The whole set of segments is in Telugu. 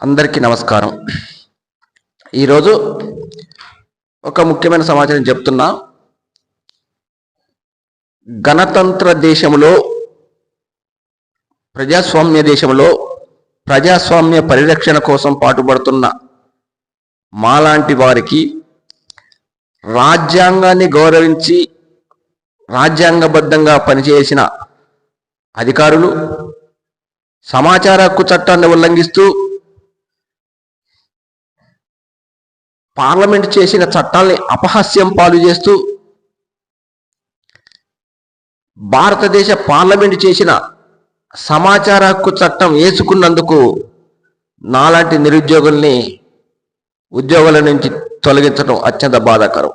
అందరికీ నమస్కారం. ఈరోజు ఒక ముఖ్యమైన సమాచారం చెప్తున్నా. గణతంత్ర దేశంలో ప్రజాస్వామ్య దేశంలో ప్రజాస్వామ్య పరిరక్షణ కోసం పాటుపడుతున్న మాలాంటి వారికి రాజ్యాంగాన్ని గౌరవించి రాజ్యాంగబద్ధంగా పనిచేసిన అధికారులు సమాచార హక్కు చట్టాన్ని ఉల్లంఘిస్తూ పార్లమెంట్ చేసిన చట్టాల్ని అపహాస్యం పాలు చేస్తూ భారతదేశ పార్లమెంట్ చేసిన సమాచార హక్కు చట్టం వేసుకున్నందుకు నాలాంటి నిరుద్యోగుల్ని ఉద్యోగుల నుంచి తొలగించడం అత్యంత బాధాకరం.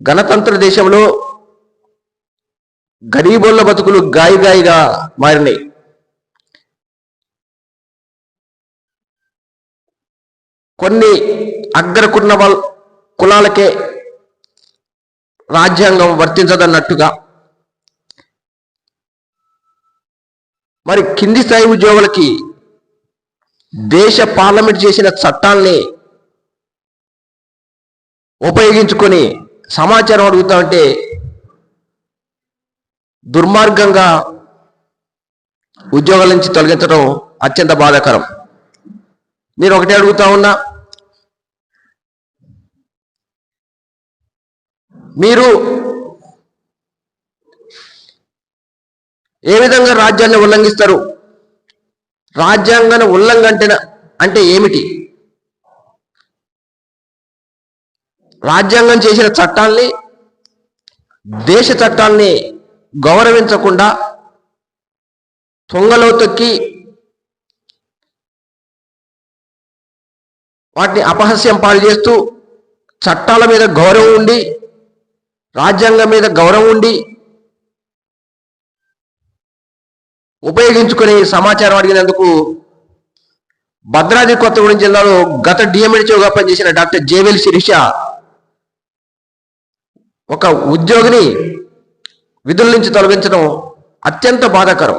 గణతంత్ర దేశంలో గరీబుల బతుకులు గాయిగాయిగా మారినాయి. కొన్ని అగ్రకున్న వాళ్ళ కులాలకే రాజ్యాంగం వర్తించదన్నట్టుగా. మరి కింది స్థాయి ఉద్యోగులకి దేశ పార్లమెంట్ చేసిన చట్టాల్ని ఉపయోగించుకొని సమాచారం అడుగుతామంటే దుర్మార్గంగా ఉద్యోగాల నుంచి తొలగించడం అత్యంత బాధాకరం. నేను ఒకటే అడుగుతా ఉన్నా. మీరు ఏ విధంగా రాజ్యాన్ని ఉల్లంఘిస్తారు? రాజ్యాంగాన్ని ఉల్లంఘన అంటే ఏమిటి? రాజ్యాంగం చేసిన చట్టాల్ని దేశ చట్టాల్ని గౌరవించకుండా తొంగలో తొక్కి వాటిని అపహాస్యం పాలు చేస్తూ చట్టాల మీద గౌరవం ఉండి రాజ్యాంగం మీద గౌరవం ఉండి ఉపయోగించుకుని సమాచారం అడిగినందుకు భద్రాద్రి కొత్తగూడెం జిల్లాలో గత డిఎంహెచ్ఓగా పనిచేసిన డాక్టర్ జేవెల్ శిరీష ఒక ఉద్యోగిని విధుల నుంచి తొలగించడం అత్యంత బాధాకరం.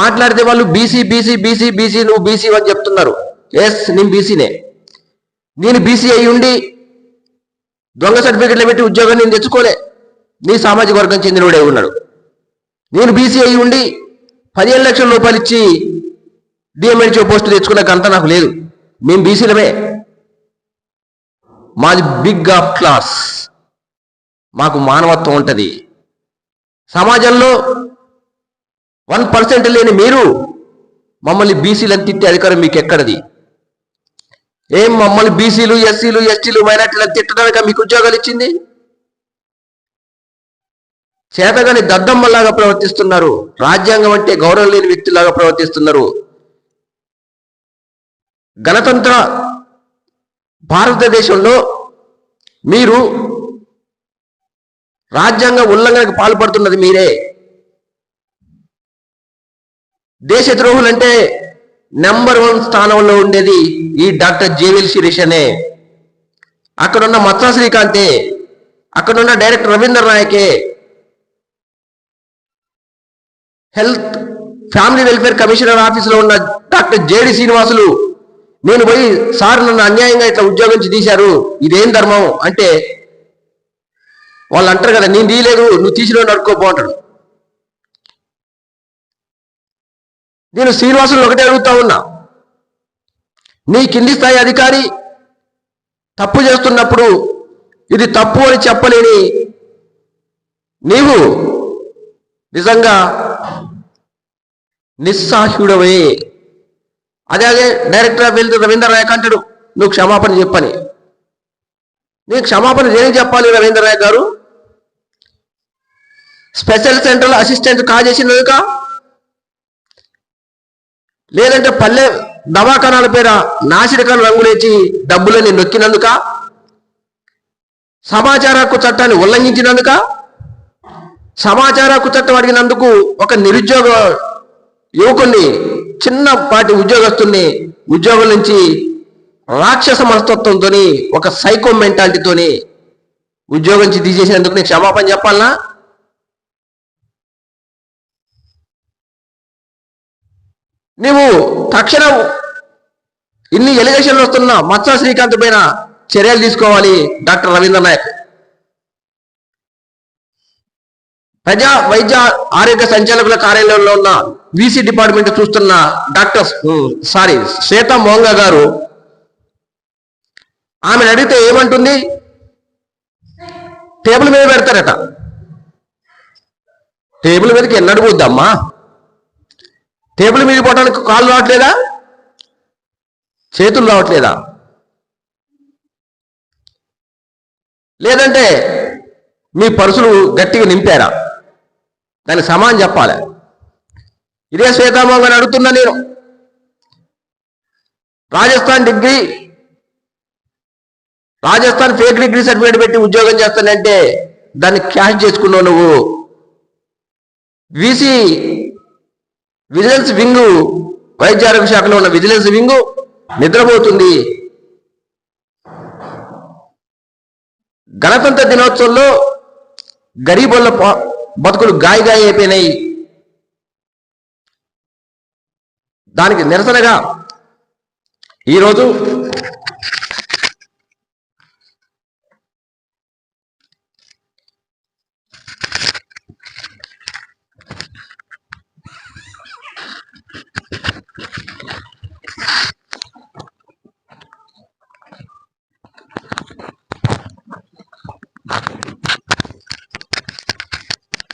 మాట్లాడితే వాళ్ళు బీసీ బీసీ బీసీ బీసీ నువ్వు బీసీ అని చెప్తున్నారు. ఎస్ నేను బీసీనే నేను బీసీ అయి ఉండి దొంగ సర్టిఫికెట్లు పెట్టి ఉద్యోగం నేను తెచ్చుకోలే. నీ సామాజిక వర్గం చెందినవాడే ఉన్నాడు. నేను బీసీ అయి ఉండి పదిహేను లక్షల రూపాయలు ఇచ్చి డిఎంహెచ్ఓ పోస్ట్ తెచ్చుకునే గంట నాకు లేదు. మేము బీసీలమే మాది బిగ్ ఆఫ్ క్లాస్ మాకు మానవత్వం ఉంటుంది. సమాజంలో వన్ పర్సెంట్ లేని మీరు మమ్మల్ని బీసీలను తిట్టే అధికారం మీకు ఎక్కడది? ఏం మమ్మల్ని బీసీలు ఎస్సీలు ఎస్టీలు మైనార్టీలను తిట్టడానికి మీకు ఉద్యోగాలు ఇచ్చింది? చేతగాని దద్దమ్మలాగా ప్రవర్తిస్తున్నారు. రాజ్యాంగం అంటే గౌరవం లేని వ్యక్తిలాగా ప్రవర్తిస్తున్నారు. గణతంత్ర భారతదేశంలో మీరు రాజ్యాంగ ఉల్లంఘనకు పాల్పడుతున్నది మీరే. దేశద్రోహులంటే నెంబర్ వన్ స్థానంలో ఉండేది ఈ డాక్టర్ జేవిల్ శిరీష్ అనే. అక్కడున్న మత్సా శ్రీకాంతే అక్కడున్న డైరెక్టర్ రవీంద్ర నాయకే హెల్త్ ఫ్యామిలీ వెల్ఫేర్ కమిషనర్ ఆఫీసులో ఉన్న డాక్టర్ జేడి శ్రీనివాసులు నేను పోయి సార్ నన్ను అన్యాయంగా ఇట్లా ఉద్యోగం తీశారు ఇదేం ధర్మం? అంటే వాళ్ళు అంటారు కదా నేను తీయలేదు నువ్వు తీసిన నడుకోపో అంటాడు. నేను శ్రీనివాసులు ఒకటే అడుగుతా ఉన్నా. నీ కింది స్థాయి అధికారి తప్పు చేస్తున్నప్పుడు ఇది తప్పు అని చెప్పలేని నీవు నిజంగా నిస్సాహ్యుడవే. అదే అదే director of health Ravindra Nayak అంటాడు నువ్వు క్షమాపణ చెప్పని. నీ క్షమాపణ దేనికి చెప్పాలి రవీంద్ర నాయక్ గారు? స్పెషల్ సెంట్రల్ అసిస్టెంట్ కాజేసినందుక లేదంటే పల్లె దవాఖానాల పేర నాసిరకం రంగులేచి డబ్బులని నొక్కినందుక? సమాచార హక్కు చట్టాన్ని ఉల్లంఘించినందుక? సమాచార హక్కు చట్టం అడిగినందుకు ఒక నిరుద్యోగ యువకుణ్ణి చిన్నపాటి ఉద్యోగస్తుల్ని ఉద్యోగం నుంచి రాక్షస మనస్తత్వంతో ఒక సైకో మెంటాలిటీతోని ఉద్యోగం నుంచి తీసేసినందుకు నేను క్షమాపణ చెప్పాలనా? నీవు తక్షణం ఇన్ని ఎలిగేషన్లు వస్తున్న మత్స శ్రీకాంత్ పైన చర్యలు తీసుకోవాలి డాక్టర్ రవీంద్ర నాయక్. ప్రజా వైద్య ఆరోగ్య సంచాలకుల కార్యాలయంలో ఉన్న వీసీ డిపార్ట్మెంట్ చూస్తున్న డాక్టర్ సారీ శ్వేత మోంగ గారు ఆమెను అడిగితే ఏమంటుంది? టేబుల్ మీద పెడతారట. టేబుల్ మీదకి ఎన్నడుగుద్దమ్మా టేబుల్ మీద పోవడానికి కాళ్ళు రావట్లేదా? చేతులు రావట్లేదా? లేదంటే మీ పరుసులు గట్టిగా నింపారా? దానికి సమానం చెప్పాలి. ఇదే శ్వేతామోహన్ అడుగుతున్నా నేను. Rajasthan degree Rajasthan fake degree certificate పెట్టి ఉద్యోగం చేస్తానంటే దాన్ని క్యాష్ చేసుకున్నావు నువ్వు. వీసీ విజిలెన్స్ వింగ్ వైద్య ఆరోగ్య శాఖలో ఉన్న విజిలెన్స్ వింగ్ నిద్రపోతుంది. గణతంత్ర దినోత్సవంలో గరీబుల బతుకులు గాయ గాయ అయిపోయినాయి. దానికి నిరసనగా ఈరోజు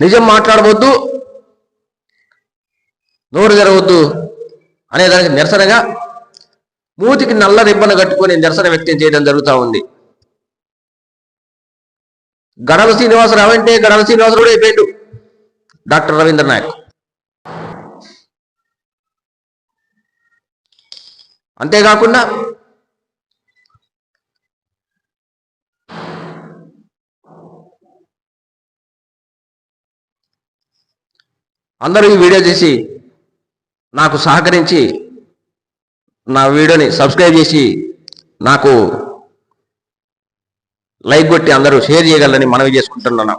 నిజం మాట్లాడవద్దు నోరు తెరవద్దు అనే దానికి నిరసనగా మూతికి నల్ల రిబ్బను కట్టుకొని నిరసన వ్యక్తం చేయడం జరుగుతూ ఉంది. గడల శ్రీనివాసరావు అంటే గడల శ్రీనివాసరావు అయిపోయాడు డాక్టర్ రవీంద్ర నాయక్. అంతేకాకుండా అందరూ ఈ వీడియో చేసి నాకు సహకరించి నా వీడియోని సబ్స్క్రైబ్ చేసి నాకు లైక్ కొట్టి అందరూ షేర్ చేయగలరని మనవి చేసుకుంటున్నాను.